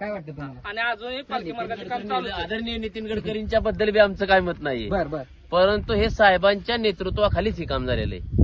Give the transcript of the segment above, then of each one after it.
काय वाटतं तुम्हाला? आणि अजूनही पालखी मार्गाचे काम चालू आहे. आदरणीय नितीन गडकरींच्या बद्दल बी आमचं काय मत नाही बर बर. परंतु हे साहेबांच्या नेतृत्वाखालीच हे काम झालेलं आहे.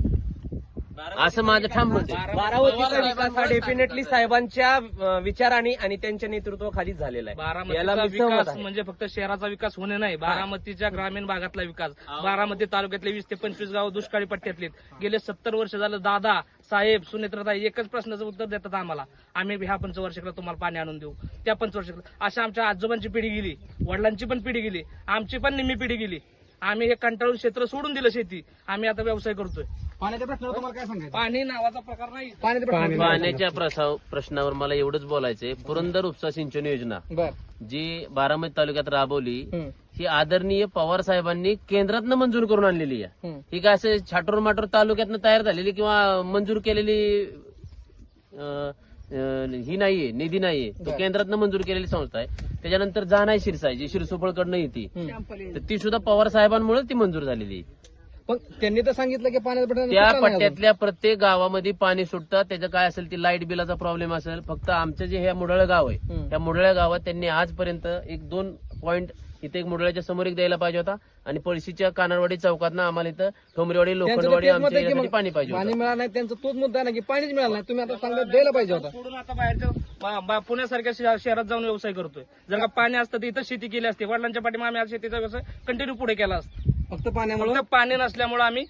असं माझं ठाम मत आहे. बारामतीचा विकास हा डेफिनेटली साहेबांच्या अं, विचाराने आणि त्यांच्या नेतृत्वाखाली झालेला आहे. याला बारामतीचा मी सहमत विकास आहे. म्हणजे फक्त शहराचा विकास होणे नाही बारामतीच्या ग्रामीण भागातला विकास. बारामती तालुक्यातले वीस ते पंचवीस गाव दुष्काळी पट्ट्यातले गेले सत्तर वर्ष झालं दादा साहेब सुनेत्रताई एकच प्रश्नाचं उत्तर देतात आम्हाला. आम्ही ह्या पंचवर्षाकडे तुम्हाला पाणी आणून देऊ. त्या पंचवर्षाकडे अशा आमच्या आजोबांची पिढी गेली वडिलांची पण पिढी गेली आमची पण निम्मी पिढी गेली. आम्ही हे कंटाळून क्षेत्र सोडून दिलं शेती. आम्ही आता व्यवसाय करतोय. पाण्याच्या प्रश्नावर तुम्हाला काय सांगायचं पाणी नावाचा प्रकार नाही पाण्याच्या प्रश्नावर पाण्याच्या प्रसाव- प्रश्नावर मला एवढंच बोलायचंय पुरंदर उपसा सिंचन योजना बर जी बारामती तालुक्यात राबवली हम्म. ही आदरणीय पवार साहेबांनी केंद्रातनं मंजूर करून आणलेली आहे हम्म. ही काय असं छाटोर माटोर तालुक्यातनं तयार झालेली किंवा मंजूर केलेली अं, अं, ही नाहीये निधी नाहीये तो. केंद्रातनं मंजूर केलेली संस्था आहे त्याच्यानंतर जाणाय शिरसाई जी शिरसोपळकडनं येते. तर ती सुद्धा पवार साहेबांमुळे ती मंजूर झालेली आहे. पण त्यांनी तर सांगितलं की पाण्याच्या प्रश्न त्या सुटला नाही अजून. पट्ट्यातल्या प्रत्येक गावामध्ये पाणी सुटतं. त्याचं काय असेल ती लाइट बिलाचा प्रॉब्लेम असेल. फक्त आमचं जे हे मुडळ गाव आहे. त्या मुडळ्या गावात त्यांनी आजपर्यंत एक दोन पॉईंट इथे एक मुडळ्याच्या समोर एक द्यायला पाहिजे होता. आणि पळशीच्या कानडवाडी चौकात आम्हाला इथं ठोंबरेवाडी त्यांचं तर लोखंडवाडी तेच मत आमच्या आहे की याच्यासाठी मग पाणी पाहिजे पाणी होतं मिळालं नाही त्यांचं तोच मुद्दा आहे ना की पाणीच मिळालं नाही. तुम्ही आता सांगत द्यायला पाहिजे होता. सोडून आता बाहेरच्या बा- बा- पुण्यासारख्या शहर- शहरात जाऊन व्यवसाय करतोय. जर का पाणी असतं तर इथं शेती केली असते. वडिलांच्या पाठीमागे आम्ही आज शेतीचा व्यवसाय कंटिन्यू पुढे केला असता. फक्त पाण्यामुळे? फक्त पाणी नसल्यामुळे आम्ही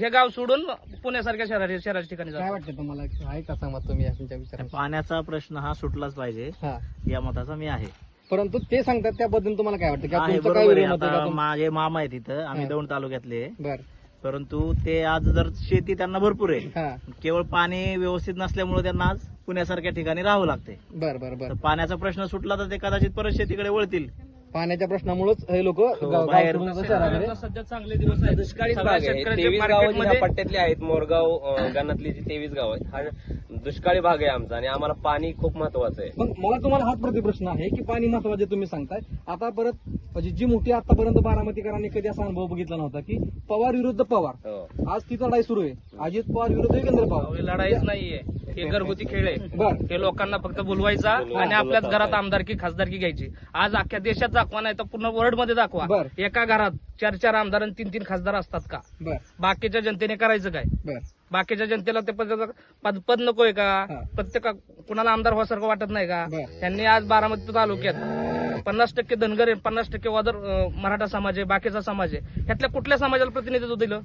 हे गाव सोडून पुण्यासारख्या शहरा शहराच्या ठिकाणी काय जातो वाटतं तुम्हाला? आहे का सांगा तुम्ही या तुमच्या विचारांशी? पाण्याचा प्रश्न हा सुटलाच पाहिजे. हा. या मताचा मी आहे. परंतु ते सांगतात त्याबद्दल तुम्हाला काय वाटतं? की आहे तुमचं काय बरोबर आहे. विरोध मत आहे आता का तुम- माझे मामा आहेत इथं आम्ही हा. दौंड तालुक्यातले. बर. परंतु ते आज जर शेती त्यांना भरपूर आहे. हा. केवळ पाणी व्यवस्थित नसल्यामुळे त्यांना आज पुण्यासारख्या ठिकाणी राहावं लागते बर बर बर. तर पाण्याचा प्रश्न सुटला तर ते कदाचित परत शेतीकडे वळतील. पाण्याच्या प्रश्नामुळेच हे लोक बाहेर- शहराकडे सध्या चांगले दिवस आहेत. भाग आहे. तेवीस गाव ह्या पट्ट्यातली आहेत मोरगाव गणातली जी तेवीस गाव आहेत. हा दुष्काळी भाग आहे आमचा आणि आम्हाला पाणी खूप महत्वाचं आहे. पण मला तुम्हाला हाच प्रतिप्रश्न आहे की पाणी महत्त्वाचे तुम्ही सांगताय. आता परत म्हणजे जी मोठी आतापर्यंत बारामतीकरांनी कधी असा अनुभव बघितला नव्हता की पवार विरुद्ध पवार. हो. आज ती लढाई सुरू आहे. अजित पवार विरुद्ध योगेंद्र पवार. हे लढाईच नाहीये. हे घरगुती खेळ आहे. हे लोकांना फक्त बोलवायचा आणि आपल्याच घरात आमदारकी खासदारकी घ्यायची. आज अख्ख्या देशात दाखवा नाही तर पूर्ण वर्ल्डमध्ये दाखवा. एका घरात चार चार आमदार आणि तीन तीन खासदार असतात का? बाकीच्या जनतेने करायचं काय? बाकीच्या जनतेला ते पद पद पद नकोय का. प्रत्येक कुणाला आमदार व्हासारखं वाटत नाही का. त्यांनी आज बारामती तालुक्यात पन्नास टक्के धनगर आहे पन्नास टक्के वादर मराठा समाज आहे बाकीचा समाज आहे. ह्यातल्या कुठल्या समाजाला प्रतिनिधित्व दिलं?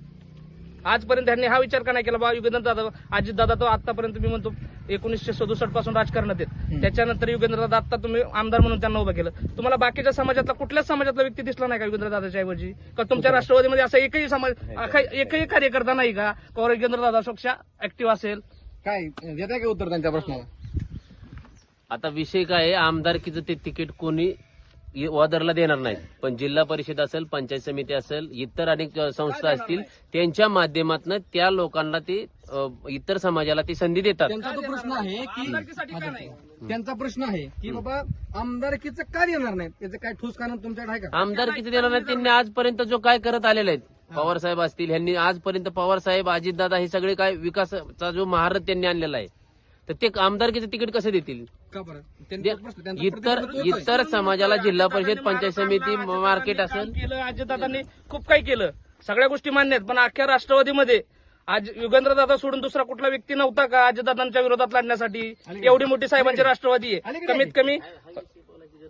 आजपर्यंत त्यांनी हा विचार का नाही केला? बा युगेंद्र दादा अजित दादा तो आतापर्यंत मी म्हणतो एकोणीसशे सदुसष्टपासून राजकारणात आहेत. त्याच्यानंतर युगेंद्र दादा आता तुम्ही आमदार म्हणून त्यांना उभं केलं. तुम्हाला बाकीच्या समाजातला कुठल्याच समाजातला व्यक्ती दिसला नाही का युगेंद्र दादाच्या ऐवजी? का तुमच्या राष्ट्रवादीमध्ये असा एकही समाज एकही कार्यकर्ता नाही का? का युगेंद्र दादा पक्ष ऍक्टिव्ह असेल? काय देताय का उत्तर त्यांच्या प्रश्नाला? आता विषय काय आहे? आमदारकीचं ते तिकीट कोणी वादरला देणार नाहीत. पण जिल्हा परिषद असेल पंचायत समिती असेल इतर अनेक संस्था असतील त्यांच्या माध्यमातून त्या लोकांना ते इतर समाजाला ती संधी देतात. त्यांचा तो प्रश्न आहे की नाही? त्यांचा प्रश्न आहे की बाबा आमदारकीचं का देणार नाहीत? त्याचं काय ठोस कारण तुमच्याकडे आहे का? आमदारकीचं देणार नाही त्यांनी आजपर्यंत जो काय करत आलेले आहेत पवार साहेब असतील ह्यांनी आजपर्यंत पवार साहेब अजितदादा हे सगळे काय विकासाचा जो महारथ त्यांनी आणलेला आहे तर ते आमदारकीचं तिकीट कसं देतील? का बरं? त्यांचा दे- प्रश्न त्यांचा इतर. इतर समाजाला जिल्हा परिषद पंचायत समिती मार्केट असेल? केलं? अजितदादांनी खूप काही केलं. सगळ्या गोष्टी मान्य आहेत पण अख्ख्या राष्ट्रवादीमध्ये आज युगेंद्र दादा सोडून दुसरा कुठला व्यक्ती नव्हता का? अजितदादांच्या विरोधात लढण्यासाठी एवढी मोठी साहेबांची राष्ट्रवादी आहे. कमीत कमी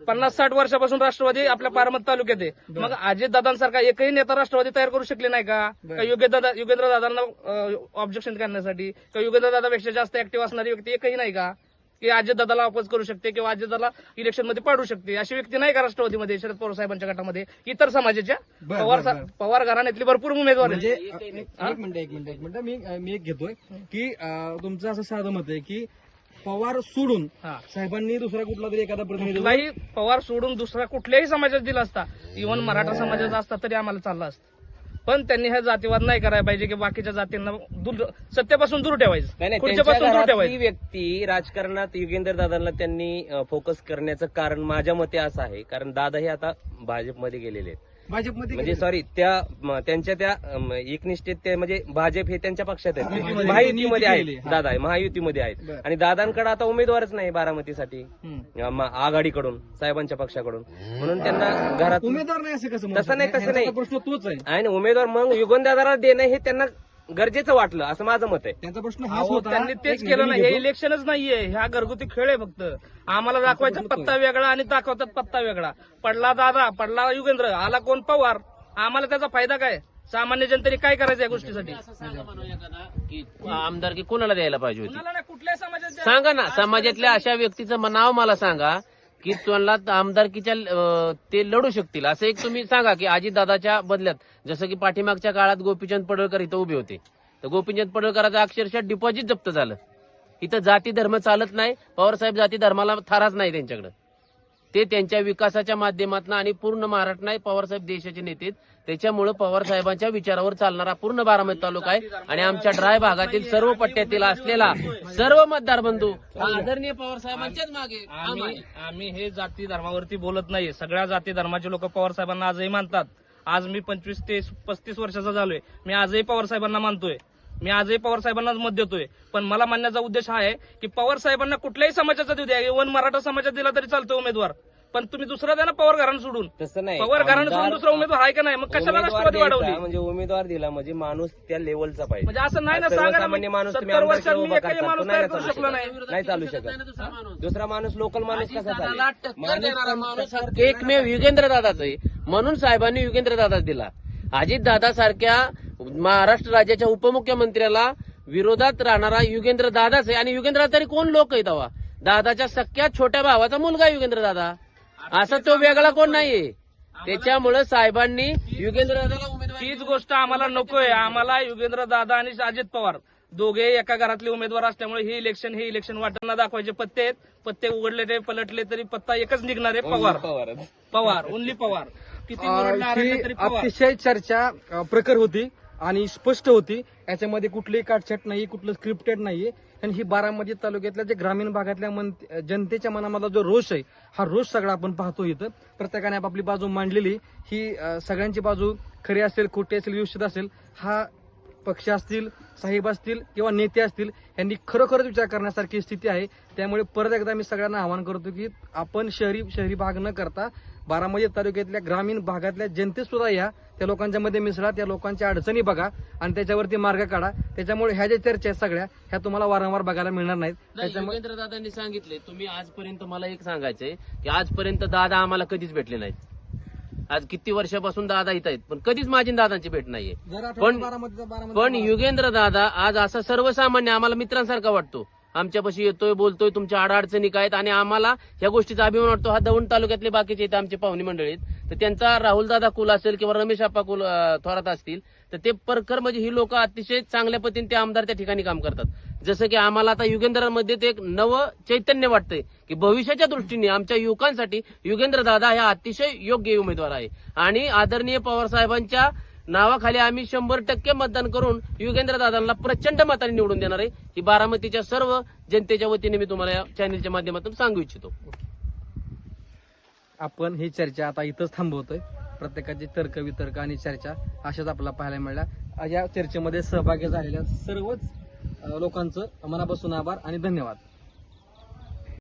पन्नास साठ वर्षापासून राष्ट्रवादी आपल्या पारमत तालुक्यात आहे. मग अजितदादांसारखा एकही नेता राष्ट्रवादी तयार करू शकले नाही का? का युगेंद्र युगेंद्र दादांना ऑब्जेक्शन करण्यासाठी? का युगेंद्र दादापेक्षा जास्त ऍक्टिव्ह असणारी व्यक्ती एकही नाही का? की अजितदादाला अपोज करू शकते किंवा अजितदादाला इलेक्शनमध्ये पाडू शकते? अशी व्यक्ती नाही का राष्ट्रवादीमध्ये शरद पवार साहेबांच्या गटामध्ये? इतर समाजाच्या? पवार. पवार घराण्यातली भरपूर उमेदवार म्हणजे एक मिनिट एक मिनिट एक मिनिट. मी मी एक घेतोय की तुमचं असं साधं मत आहे की पवार सोडून हा. साहेबांनी दुसरा कुठला तरी एखादा प्रतिनिधी कुठलाही पवार सोडून दुसरा कुठल्याही समाजात दिला असता. इव्हन मराठा समाजाचा असता तरी आम्हाला चालला असतं. पण त्यांनी हा जातीवाद नाही करायला पाहिजे की बाकीच्या जातींना दूर सत्यापासून दूर नाही ठेवायचं. नाही पुढच्या त्यांच्या पासून दूर घरातली ठेवायचं. व्यक्ती राजकारणात युगेंद्र दादांना त्यांनी फोकस करण्याचं कारण माझ्या मते असं आहे. कारण दादा हे आता भाजपमध्ये गेलेले आहेत. भाजपमध्ये म्हणजे. सॉरी त्या त्यांच्या त्या एकनिष्ठेत ते म्हणजे भाजप हे त्यांच्या पक्षात आहेत. महायुतीमध्ये आहेत. दादा आहे महायुतीमध्ये आहेत. आणि दादांकडे आता उमेदवारच नाही बारामतीसाठी आघाडीकडून साहेबांच्या पक्षाकडून म्हणून त्यांना घरात उमेदवार नाही असं कसं तसं नाही? तसं नाही. प्रश्न तोच आहे आणि उमेदवार मग युगंदादाला देणं हे त्यांना गरजेचं वाटलं असं माझं मत आहे. त्यांचा प्रश्न हाच अहो, होता त्यांनी तेच एक केलं मिनिट नाही हे घेतो. इलेक्शनच नाहीये ह्या घरगुती खेळ आहे फक्त. आम्हाला दाखवायचा पत्ता वेगळा आणि दाखवतात पत्ता वेगळा. पडला दादा पडला युगेंद्र आला कोण पवार? आम्हाला त्याचा फायदा काय? सामान्य जनतेने काय करायचं या गोष्टीसाठी? की आमदारकी कोणाला द्यायला पाहिजे होती? कुणाला नाही, कुठल्याही समाजाच्या सांगा ना समाजातल्या अशा व्यक्तीचं नाव मला सांगा की त्यांना आमदारकीच्या अं, ते लढू शकतील. असं एक तुम्ही सांगा की आजीदादाच्या बदल्यात जसं की पाठीमागच्या काळात गोपीचंद पडळकर इथं उभे होते. तर गोपीचंद पडळकराचं अक्षरशः डिपॉझिट जप्त झालं. इथं जाती धर्म चालत नाही. पवारसाहेब जाती धर्माला थाराच नाही त्यांच्याकडे. ते त्यांच्या विकासाच्या माध्यमातून आणि पूर्ण महाराष्ट्र नाही पवारसाहेब देशाचे नेते. त्याच्यामुळे पवार साहेबांच्या विचारावर चालणारा पूर्ण बारामती तालुका आहे. आणि आमच्या ड्राय भागातील सर्व पट्ट्यातील असलेला सर्व मतदार बंधू आदरणीय पवार साहेबांच्याच मागे आम्ही. आम्ही हे जाती धर्मावरती बोलत नाही सगळ्या जाती धर्माचे लोक पवार साहेबांना आजही मानतात. आज मी पंचवीस ते पस्तीस वर्षाचा झालोय. मी आजही पवार साहेबांना मानतोय. मी आजही पवार साहेबांनाच मत देतोय. पण मला मानण्याचा उद्देश हा आहे की पवार साहेबांना कुठल्याही समाजाचा देऊ द्या. इव्हन मराठा समाजात दिला तरी चालतो उमेदवार. पण तुम्ही दुसरा द्या ना पवार घराणं सोडून. तसं नाही. पवार घराणं सोडून दुसरा उमेदवार आहे का नाही? मग कशाला उमेदवार राष्ट्रवादी द्यायचा, वाढवली? म्हणजे उमेदवार दिला म्हणजे माणूस त्या लेवलचा पाहिजे. म्हणजे असं नाही ना सांगा ना सर्वसामान्य माणूस तुम्ही सत्तर आमदारकीला वर्षात मी उभा एकही करता, माणूस तो नाही तयार ना करू चालू शकलो शकत. नाही. नाही चालू शकत. दुसरा माणूस लोकल माणूस कसा चालेल? माणूस एकमेव युगेंद्र दादाच आहे. म्हणून साहेबांनी युगेंद्र दादाच दिला. अजित दादा सारख्या महाराष्ट्र राज्याच्या उपमुख्यमंत्र्याला विरोधात राहणारा युगेंद्र दादाच आहे. आणि युगेंद्र तरी कोण लोक आहे तेव्हा दादाच्या सख्या छोट्या भावाचा मुलगा आहे युगेंद्र दादा. असा तो वेगळा कोण नाहीये. त्याच्यामुळे साहेबांनी युगेंद्र दादाला उमेदवारी तीच गोष्ट आम्हाला नकोय. आम्हाला युगेंद्र दादा आणि अजित पवार दोघे एका घरातले उमेदवार असल्यामुळे हे इलेक्शन हे इलेक्शन वाटांना दाखवायचे. पत्ते आहेत. पत्ते उघडले ते पलटले तरी पत्ता एकच निघणार आहे. पवार. पवार. ओनली पवार. किती अतिशय चर्चा अं, प्रखर होती. आणि स्पष्ट होती. याच्यामध्ये कुठलीही काटछाट नाही कुठलं स्क्रिप्टेड नाही आणि ही बारामती तालुक्यातल्या जे ग्रामीण भागातल्या मन जनतेच्या मनामधला जो रोष आहे हा रोष सगळा आपण पाहतो इथं. प्रत्येकाने आपापली बाजू मांडलेली. ही सगळ्यांची बाजू खरी असेल खोटी असेल व्यवस्थित असेल हा पक्ष असतील साहेब असतील किंवा नेते असतील यांनी खरोखरच विचार करण्यासारखी स्थिती आहे. त्यामुळे परत एकदा मी सगळ्यांना आवाहन करतो की आपण शहरी शहरी भाग न करता बारामती तालुक्यातल्या ग्रामीण भागातल्या जनतेत सुद्धा या. त्या लोकांच्या मध्ये मिसळा त्या लोकांच्या अडचणी बघा आणि त्याच्यावरती मार्ग काढा. त्याच्यामुळे ह्या ज्या चर्चा आहेत सगळ्या ह्या तुम्हाला वारंवार बघायला मिळणार नाहीत. नाही, त्याच्यामुळे दादांनी सांगितले तुम्ही आजपर्यंत मला एक सांगायचंय की आजपर्यंत दादा आम्हाला कधीच भेटले नाहीत. आज किती वर्षापासून दादा इथं आहेत पण कधीच माझी दादांची भेट नाहीये. पण युगेंद्र दादा आज असा सर्वसामान्य आम्हाला मित्रांसारखा वाटतो. आमच्यापाशी येतोय बोलतोय तुमच्या अडचणी काय आहेत आणि आम्हाला या गोष्टीचा अभिमान वाटतो. हा दौंड तालुक्यातले बाकीचे इथे आमचे पाहुणे मंडळी आहेत तर त्यांचा राहुलदादा कुल असेल किंवा रमेश आप्पा कुल थोरात असतील तर ते परकर म्हणजे ही लोक अतिशय चांगल्या पद्धतीने ते आमदार त्या ठिकाणी काम करतात. जसं की आम्हाला आता युगेंद्रामध्ये ते एक नवं चैतन्य वाटतंय की भविष्याच्या दृष्टीने आमच्या युवकांसाठी युगेंद्र दादा हा अतिशय योग्य उमेदवार आहे. आणि आदरणीय पवार साहेबांच्या नावाखाली आम्ही शंभर टक्के मतदान करून युगेंद्र दादांना प्रचंड मताने निवडून देणार आहे. ही बारामतीच्या सर्व जनतेच्या वतीने मी तुम्हाला या चॅनलच्या माध्यमातून सांगू इच्छितो. आपण ही चर्चा आता इथंच थांबवतोय. प्रत्येकाची तर्क वितर्क आणि चर्चा अशाच आपल्याला पाहायला मिळाल्या. या चर्चेमध्ये सहभागी झालेल्या सर्वच लोकांचं मनापासून आभार आणि धन्यवाद.